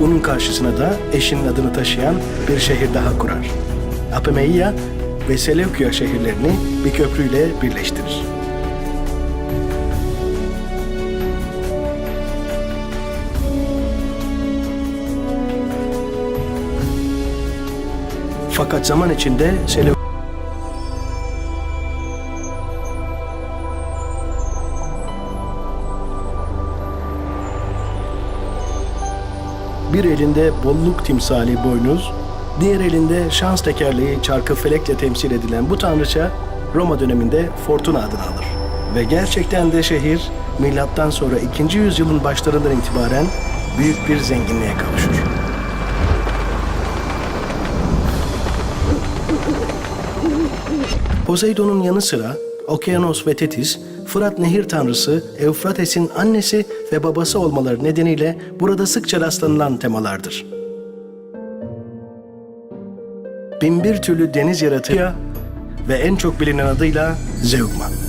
Bunun karşısına da eşinin adını taşıyan bir şehir daha kurar. Apameia ve Seleukia şehirlerini bir köprüyle birleştirir. Fakat zaman içinde Seleukia Bir elinde bolluk timsali boynuz, diğer elinde şans tekerleği çarkı felekle temsil edilen bu tanrıça Roma döneminde Fortuna adını alır. Ve gerçekten de şehir milattan sonra 2. yüzyılın başlarından itibaren büyük bir zenginliğe kavuşur. Poseidon'un yanı sıra Okyanos ve Tetis, Fırat Nehir tanrısı Eufrates'in annesi ve babası olmaları nedeniyle burada sıkça rastlanılan temalardır. Binbir türlü deniz yaratığı ve en çok bilinen adıyla Zeugma.